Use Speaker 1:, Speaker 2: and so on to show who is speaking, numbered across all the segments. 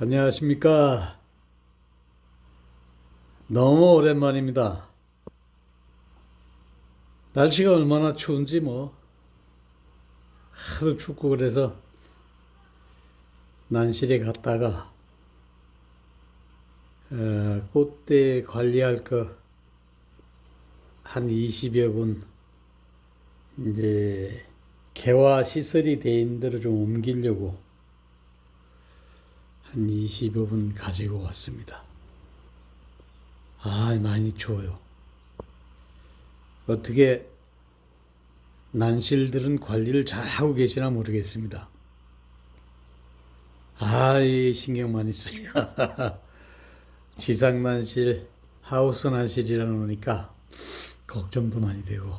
Speaker 1: 안녕하십니까. 너무 오랜만입니다. 날씨가 얼마나 추운지 뭐. 하도 춥고 그래서 난실에 갔다가 어, 꽃대 관리할 거 한 20여 분 이제 개화 시설이 돼 있는 데로 좀 옮기려고 한 20여 분 가지고 왔습니다. 아, 많이 추워요. 어떻게 난실들은 관리를 잘 하고 계시나 모르겠습니다. 아, 이 신경 많이 쓰여. 지상 난실, 하우스 난실이라 그러니까 걱정도 많이 되고.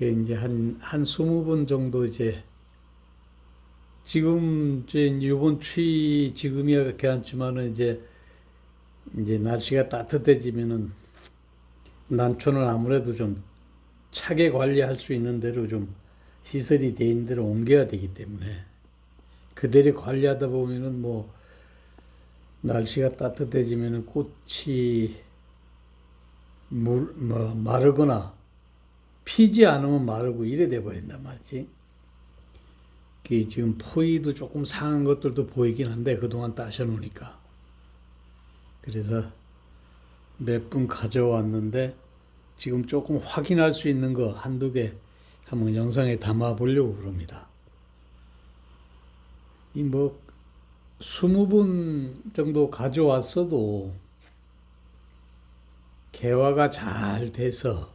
Speaker 1: 이제 한, 한 20분 정도 이제 지금 이제 이번 추위 지금이야 않지만은 이제 이제 날씨가 따뜻해지면은 난초는 아무래도 좀 차게 관리할 수 있는 대로 좀 시설이 돼 있는 대로 옮겨야 되기 때문에 그대로 관리하다 보면은 뭐 날씨가 따뜻해지면은 꽃이 물, 뭐 마르거나 피지 않으면 마르고 이래 돼 버린단 말이지. 그 지금 포위도 조금 상한 것들도 보이긴 한데 그동안 따셔 놓으니까. 그래서 몇 분 가져왔는데 지금 조금 확인할 수 있는 거 한두 개 한번 영상에 담아 보려고 그럽니다. 이 뭐 20분 정도 가져왔어도 개화가 잘 돼서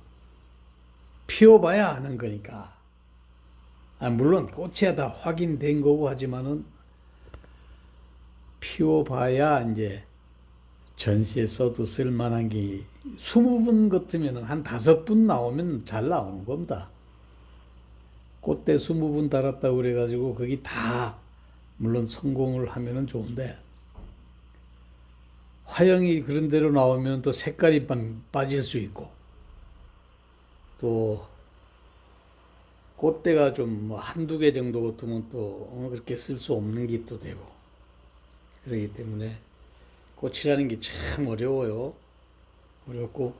Speaker 1: 피워봐야 아는 거니까. 아, 물론 꽃이야 다 확인된 거고 하지만은 피워봐야 이제 전시에 써도 쓸만한 게 20분 같으면 한 다섯 분 나오면 잘 나오는 겁니다. 꽃대 20분 달았다고 그래가지고 거기 다 물론 성공을 하면은 좋은데 화형이 그런 대로 나오면 또 색깔이 빠- 빠질 수 있고 또 꽃대가 좀 뭐 한두 개 정도 같으면 또 어, 그렇게 쓸 수 없는 게 또 되고 그러기 때문에 꽃이라는 게 참 어려워요. 어렵고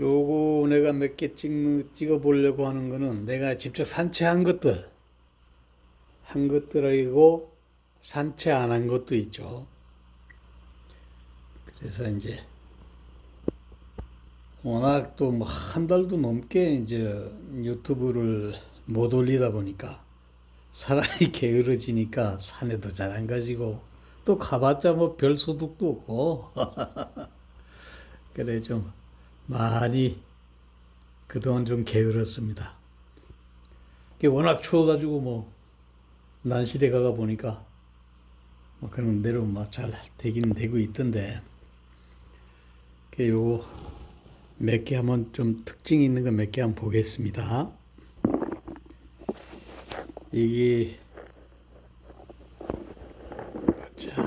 Speaker 1: 요거 내가 몇 개 찍어 보려고 하는 거는 내가 직접 산채한 것들 한 것들이고 산채 안한 것도 있죠. 그래서 이제 워낙 또 뭐 한 달도 넘게 이제 유튜브를 못 올리다 보니까 사람이 게으러지니까 산에도 잘 안 가지고 또 가봤자 뭐 별 소득도 없고 그래 좀 많이 그동안 좀 게을렀습니다. 이게 워낙 추워가지고 뭐 난실에 가가 보니까 뭐 그런 대로 뭐잘 되긴 되고 있던데 그리고 몇 개 한번 좀 특징 있는 거 몇 개 한번 보겠습니다. 이게 자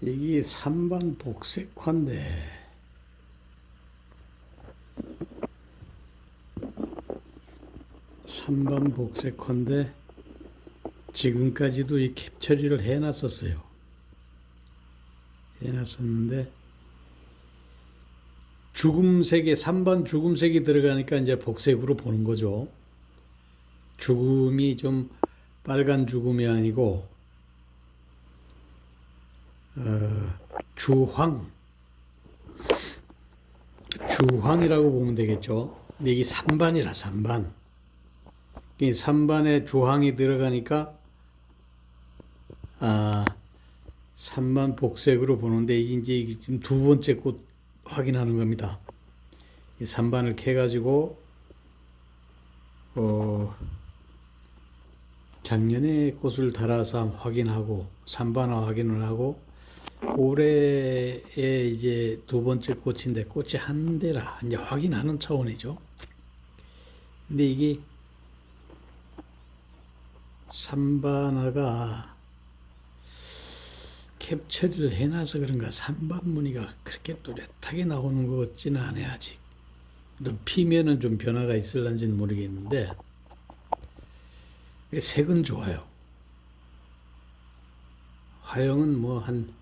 Speaker 1: 이게 삼반 복색화인데 삼반 복색화인데 지금까지도 이 캡처리를 해놨었어요. 해놨었는데 죽음색에 3번 죽음색이 들어가니까 이제 복색으로 보는 거죠. 죽음이 좀 빨간 죽음이 아니고 어, 주황 주황이라고 보면 되겠죠. 근데 이게 3반이라 3반. 이 3반에 주황이 들어가니까 아 3만 복색으로 보는데 이제 이게 지금 두 번째 꽃 확인하는 겁니다. 이 3반을 캐가지고 어 작년에 꽃을 달아서 확인하고 3반화 확인을 하고 올해에 이제 두 번째 꽃인데 꽃이 한 대라 이제 확인하는 차원이죠. 근데 이게 3반화가 캡처를 해놔서 그런가 3반 무늬가 그렇게 또렷하게 나오는 것 같지는 않아요 아직. 또 피면은 좀 변화가 있을런지는 모르겠는데 색은 좋아요. 화형은 뭐 한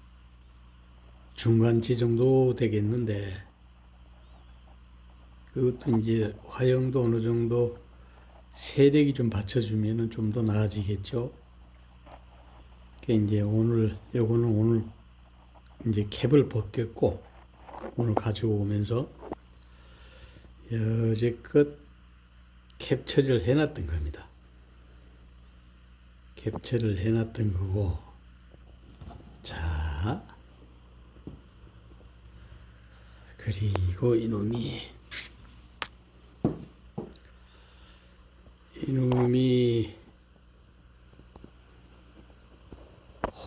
Speaker 1: 중간치 정도 되겠는데 그것도 이제 화형도 어느 정도 세력이 좀 받쳐주면은 좀 더 나아지겠죠. 그 이제 오늘 요거는 오늘 이제 캡을 벗겼고 오늘 가지고 오면서 여지껏 캡 처리를 해놨던 겁니다. 캡처를 해놨던 거고 자 그리고 이놈이 이놈이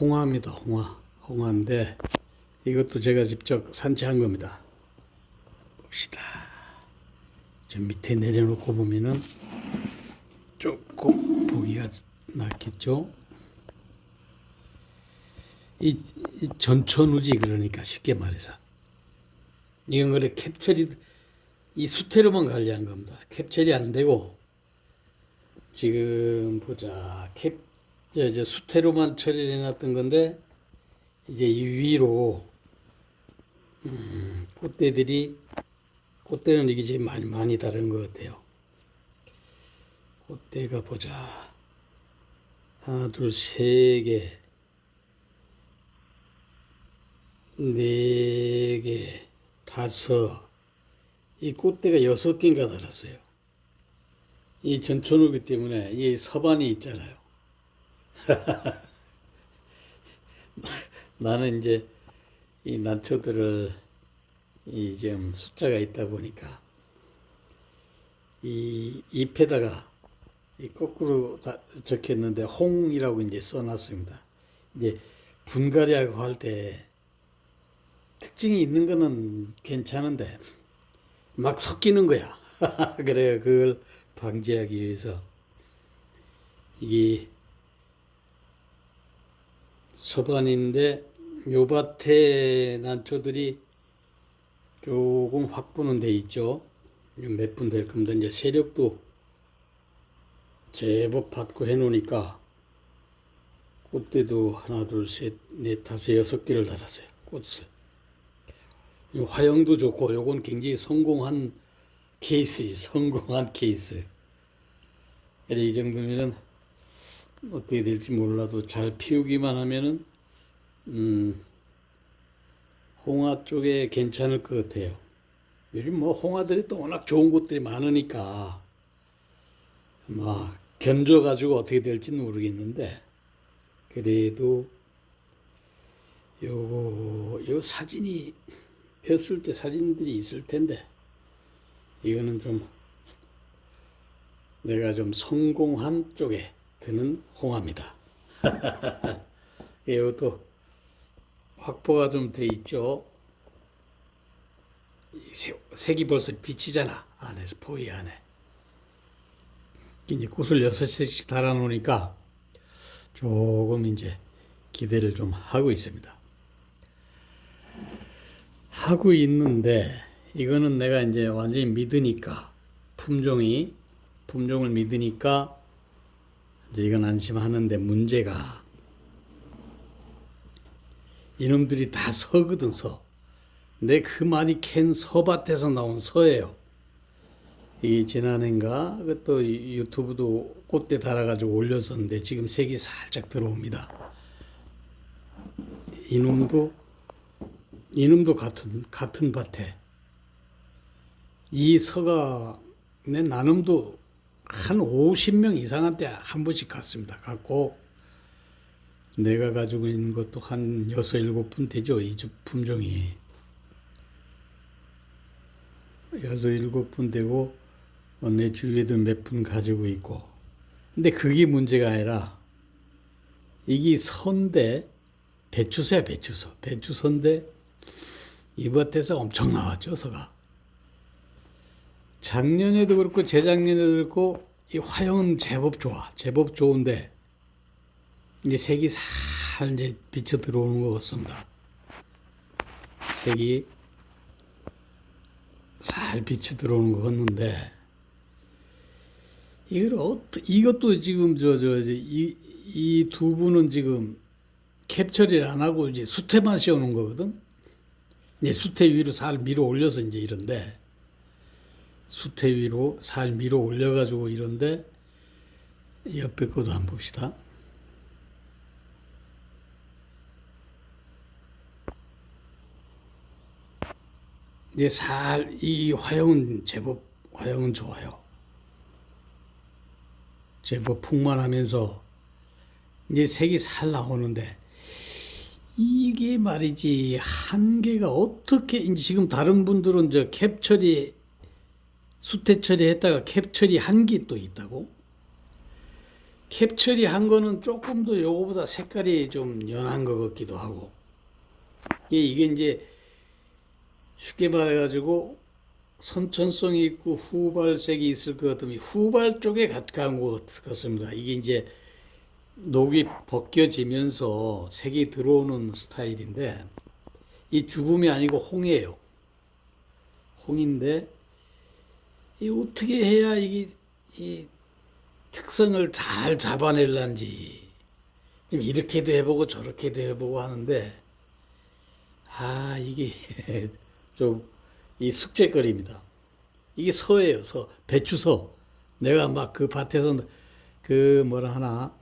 Speaker 1: 홍화입니다. 홍화. 홍화인데 이것도 제가 직접 산채한 겁니다. 봅시다. 저 밑에 내려놓고 보면은 조금 보기가 낫겠죠? 이, 이 전천후지 그러니까 쉽게 말해서. 이건 그래 캡처리 이 수태로만 관리한 겁니다. 캡처리 안 되고 지금 보자. 캡 이제 이제 수태로만 처리를 해놨던 건데 이제 이 위로 음, 꽃대들이 꽃대는 이게 지금 많이 많이 다른 것 같아요. 꽃대가 보자 하나 둘 세 개. 네 개, 다섯, 이 꽃대가 여섯 개인가 달았어요. 이 전천후기 때문에 이 서반이 있잖아요. 나는 이제 이 난초들을 이 지금 숫자가 있다 보니까 이 잎에다가 이 거꾸로 다 적혔는데 홍이라고 이제 써놨습니다. 이제 분갈이하고 할 때 특징이 있는 거는 괜찮은데 막 섞이는 거야. 그래요. 그걸 방지하기 위해서 이게 서반인데 요 밭에 난초들이 조금 확보는 돼 있죠. 몇 분 될 겁니다. 이제 세력도 제법 받고 해놓으니까 꽃대도 하나, 둘, 셋, 넷, 다섯, 여섯 개를 달았어요. 꽃을. 이 화형도 좋고 요건 굉장히 성공한 케이스, 성공한 케이스. 이 정도면은 어떻게 될지 몰라도 잘 피우기만 하면은 음 홍화 쪽에 괜찮을 것 같아요. 요즘 뭐 홍화들이 또 워낙 좋은 곳들이 많으니까 막 견져 가지고 어떻게 될지는 모르겠는데 그래도 요거 요 사진이 폈을 때 사진들이 있을 텐데 이거는 좀 내가 좀 성공한 쪽에 드는 홍합니다. 이것도 확보가 좀 돼 있죠. 색이 벌써 비치잖아 안에서 포이 안에. 이제 꽃을 여섯 색씩 달아놓으니까 조금 이제 기대를 좀 하고 있습니다. 하고 있는데 이거는 내가 이제 완전히 믿으니까 품종이 품종을 믿으니까 이제 이건 안심하는데 문제가 이놈들이 다 서거든 서. 내그 많이 캔 서밭에서 나온 서예요. 이 지난해인가 그또 유튜브도 꽃대 달아가지고 올렸었는데 지금 색이 살짝 들어옵니다. 이놈도 이놈도 같은 같은 밭에 이 서가 내 나눔도 한 50명 이상한테 한 번씩 갔습니다. 갔고 내가 가지고 있는 것도 한 여섯 일곱 분 되죠. 이 주- 품종이 여섯 일곱 분 되고 어, 내 주위에도 몇 분 가지고 있고 근데 그게 문제가 아니라 이게 선대 배추서야 배추서 배추선데 이 밭에서 엄청 나왔죠 서가 작년에도 그렇고 재작년에도 그렇고 이 화형은 제법 좋아 제법 좋은데 이제 색이 살 이제 비쳐 들어오는 것 같습니다 색이 살 빛이 들어오는 것 같는데 이걸 어떻게 이것도 지금 저 저 이 이 두 분은 지금 캡처를 안 하고 이제 수태만 씌워놓은 거거든. 이제 수태 위로 살 밀어 올려서 이제 이런데 수태 위로 살 밀어 올려가지고 이런데 옆에 것도 한번 봅시다. 이제 살 이 화형은 제법 화형은 좋아요. 제법 풍만하면서 이제 색이 살 나오는데 이게 말이지 한계가 어떻게 지금 다른 분들은 저 캡처리 수태 처리했다가 캡 처리 한 게 또 있다고? 캡 처리 한 거는 조금 더 요거보다 색깔이 좀 연한 것 같기도 하고 이게 이게 이제 쉽게 말해가지고 선천성이 있고 후발색이 있을 것 같으면 후발 쪽에 가까운 것 같습니다. 이게 이제 녹이 벗겨지면서 색이 들어오는 스타일인데 이 죽음이 아니고 홍이에요. 홍인데 이 어떻게 해야 이게 이 특성을 잘 잡아낼란지 좀 이렇게도 해보고 저렇게도 해보고 하는데 아 이게 좀 이 숙제거리입니다. 이게 서예요 서 배추서 내가 막 그 밭에서 그 뭐라 하나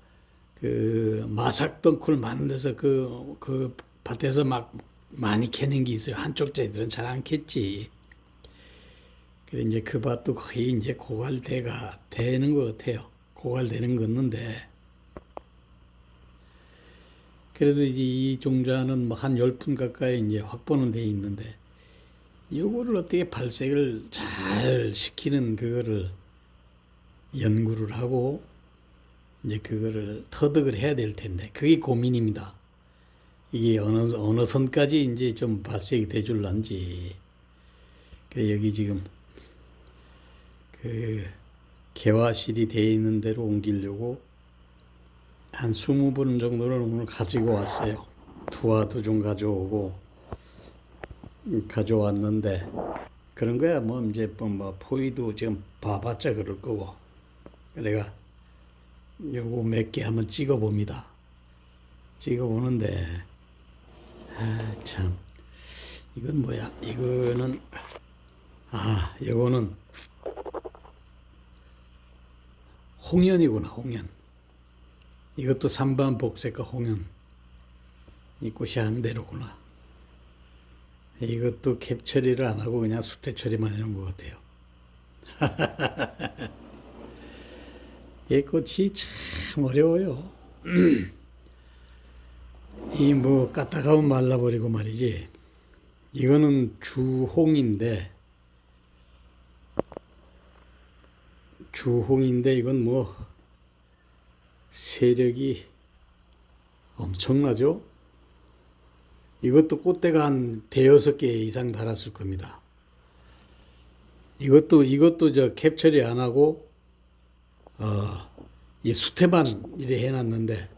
Speaker 1: 그 마삭덩쿨 많은 데서 그, 그 밭에서 막 많이 캐는 게 있어요. 한쪽 째들은 잘 안 캤지. 그래 이제 그 밭도 거의 이제 고갈대가 되는 것 같아요. 고갈되는 거였는데 그래도 이제 이 종자는 뭐 한 열 푼 가까이 이제 확보는 돼 있는데 요거를 어떻게 발색을 잘 시키는 그거를 연구를 하고 이제 그거를 터득을 해야 될 텐데 그게 고민입니다. 이게 어느 어느 선까지 이제 좀 발색이 돼 줄런지. 그래 여기 지금 그 개화실이 돼 있는 대로 옮기려고 한 20분 정도는 오늘 가지고 왔어요. 두화도 좀 가져오고 음, 가져왔는데 그런 거야 뭐 이제 뭐, 뭐 포위도 지금 봐봤자 그럴 거고 내가 요거 몇 개 한번 찍어 봅니다. 찍어 보는데 아 참 이건 뭐야 이거는 아 요거는 홍연이구나 홍연. 이것도 삼반 복색과 홍연. 이 꽃이 한 대로구나. 이것도 캡 처리를 안 하고 그냥 수태 처리만 해놓은 것 같아요. 이 꽃이 참 어려워요. 이 뭐 까딱하면 말라버리고 말이지. 이거는 주홍인데 주홍인데 이건 뭐 세력이 엄청나죠? 이것도 꽃대가 한 대여섯 개 이상 달았을 겁니다. 이것도 이것도 저 캡처리 안 하고 어이 수태만 이래 해놨는데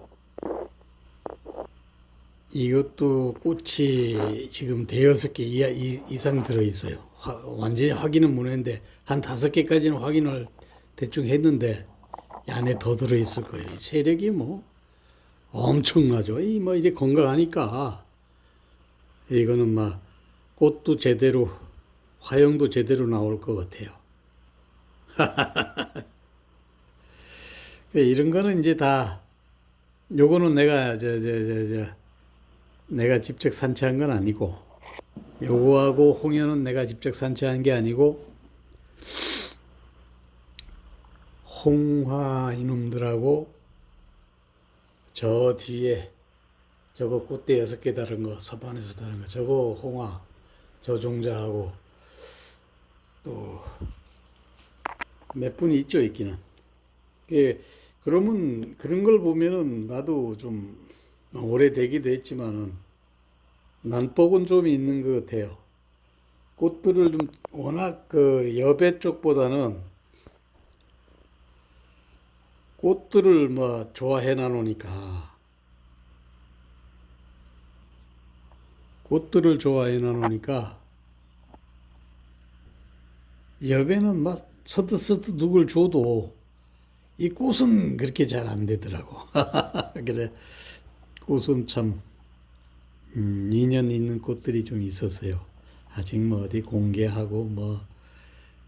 Speaker 1: 이것도 꽃이 지금 대여섯 개 이상 들어 있어요. 완전히 확인은 못했는데 한 다섯 개까지는 확인을 대충 했는데 이 안에 더 들어 있을 거예요. 이 세력이 뭐 엄청나죠. 이 뭐 이제 건강하니까 이거는 막 꽃도 제대로 화형도 제대로 나올 것 같아요. 그래, 이런 거는 이제 다 요거는 내가 저 저 저 저 내가 직접 산채한 건 아니고 요거하고 홍연은 내가 직접 산채한 게 아니고 홍화 이놈들하고 저 뒤에 저거 꽃대 여섯 개 다른 거 서반에서 다른 거 저거 홍화 저 종자하고 또 몇 분이 있죠 있기는 예, 그러면 그런 걸 보면은 나도 좀 오래되기도 했지만은 난복은 좀 있는 것 같아요. 꽃들을 좀 워낙 그 여배 쪽보다는 꽃들을 뭐 좋아해 놔놓으니까 꽃들을 좋아해 놔놓으니까 여배는 막 서듯서듯 누굴 줘도 이 꽃은 그렇게 잘 안 되더라고. 그래 꽃은 참 음, 인연 있는 꽃들이 좀 있었어요. 아직 뭐 어디 공개하고 뭐,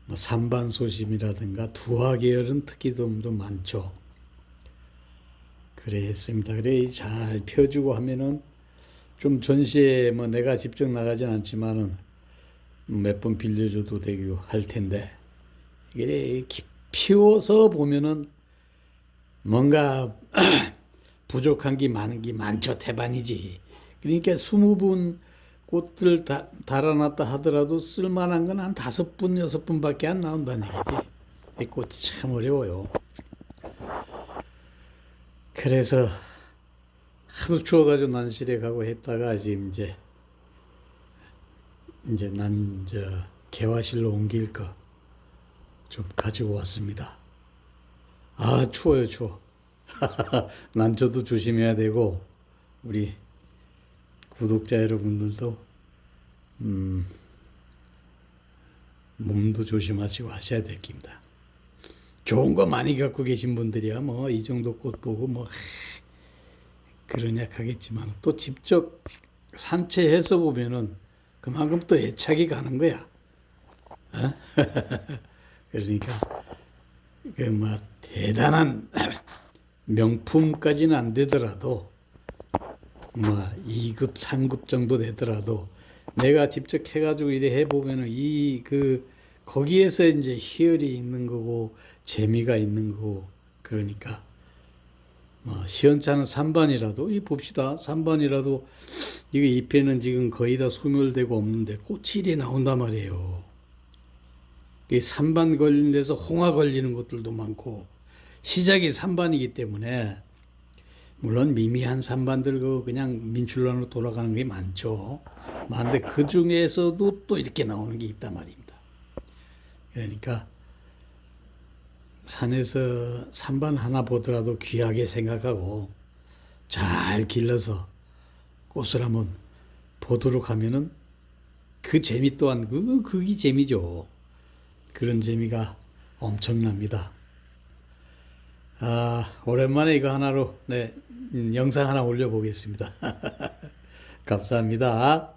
Speaker 1: 뭐 산반 소심이라든가 두화 계열은 특히 좀, 좀 많죠. 그래 했습니다. 그래 잘 펴주고 하면은 좀 전시에 뭐 내가 직접 나가진 않지만은 몇 번 빌려줘도 되고 할 텐데 이게 기- 피워서 보면은 뭔가 부족한 게 많은 게 많죠 태반이지. 그러니까 스무 분 꽃들 다, 달아놨다 하더라도 쓸만한 건 한 다섯 분 여섯 분밖에 안 나온다는 얘기지. 이 꽃이 참 어려워요. 그래서 하도 추워가지고 난실에 가고 했다가 지금 이제 이제 난 저 개화실로 옮길 거 좀 가지고 왔습니다. 아 추워요 추워. 난 저도 조심해야 되고 우리 구독자 여러분들도 음 몸도 조심하시고 하셔야 될 겁니다. 좋은 거 많이 갖고 계신 분들이야 뭐 이 정도 꽃 보고 뭐 그러냐 하겠지만 또 직접 산채해서 보면은 그만큼 또 애착이 가는 거야. 어? 그러니까 그 뭐 대단한 명품까지는 안 되더라도 뭐 2급, 3급 정도 되더라도 내가 직접 해가지고 이래 해보면은 이 그 거기에서 이제 희열이 있는 거고 재미가 있는 거고 그러니까 뭐 시원찮은 3반이라도 이 봅시다 3반이라도 이거 잎에는 지금 거의 다 소멸되고 없는데 꽃이 이리 나온단 말이에요. 이 3반 걸린 데서 홍화 걸리는 것들도 많고 시작이 3반이기 때문에 물론 미미한 산반들 그 그냥 민출란으로 돌아가는 게 많죠. 많은데 그 중에서도 또 이렇게 나오는 게 있단 말입니다. 그러니까 산에서 산반 하나 보더라도 귀하게 생각하고 잘 길러서 꽃을 한번 보도록 하면은 그 재미 또한 그 그게 재미죠. 그런 재미가 엄청납니다. 아, 오랜만에 이거 하나로 네, 음, 영상 하나 올려보겠습니다. 감사합니다.